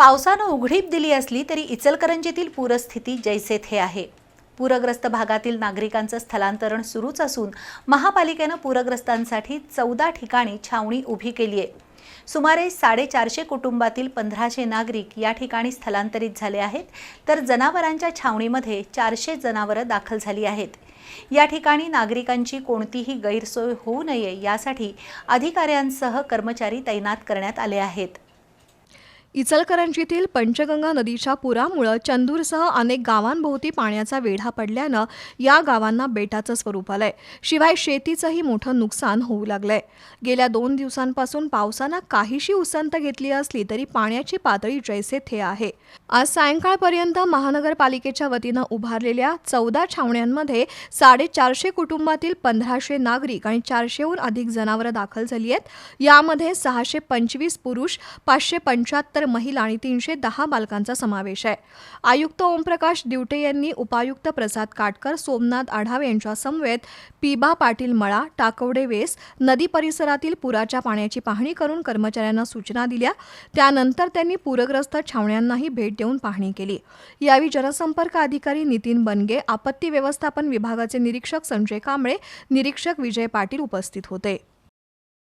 पावसानं उघडीप दिली असली तरी इचलकरंजीतील पूरस्थिती जैसे थे आहे. पूरग्रस्त भागातील नागरिकांचं स्थलांतरण सुरूच असून महापालिकेनं पूरग्रस्तांसाठी चौदा ठिकाणी छावणी उभी केली आहे. सुमारे साडेचारशे कुटुंबातील पंधराशे नागरिक या ठिकाणी स्थलांतरित झाले आहेत तर जनावरांच्या छावणीमध्ये चारशे जनावरं दाखल झाली आहेत. या ठिकाणी नागरिकांची कोणतीही गैरसोय होऊ नये यासाठी अधिकाऱ्यांसह कर्मचारी तैनात करण्यात आले आहेत. इचलकरंजीतील पंचगंगा नदीच्या पुरामुळं चंदूरसह अनेक गावांभोवती पाण्याचा वेढा पडल्यानं या गावांना बेटाचं स्वरूप आलंय. शिवाय शेतीचंही मोठं नुकसान होऊ लागलंय. गेल्या दोन दिवसांपासून पावसानं काहीशी उसंत घेतली असली तरी पाण्याची पातळी जैसे थे आहे. आज सायंकाळपर्यंत महानगरपालिकेच्या वतीनं उभारलेल्या चौदा छावण्यांमध्ये साडेचारशे कुटुंबातील पंधराशे नागरिक आणि चारशेहून अधिक जनावरं दाखल झाली आहेत. यामध्ये सहाशे पंचवीस पुरुष पाचशे पंच्याहत्तर महिला आणि तीनशे दहा बालकांचा समावेश आहे. आयुक्त ओमप्रकाश दिवटे यांनी उपायुक्त प्रसाद काटकर सोमनाथ आढावे यांच्या समवेत पीबा पाटील मळा टाकवडे वेस नदी परिसरातील पुराच्या पाण्याची पाहणी करून कर्मचाऱ्यांना सूचना दिल्या. त्यानंतर त्यांनी पूरग्रस्त छावण्यांनाही भेट देऊन पाहणी केली. यावेळी जनसंपर्क अधिकारी नितीन बनगे आपत्ती व्यवस्थापन विभागाचे निरीक्षक संजय कांबळे निरीक्षक विजय पाटील उपस्थित होते.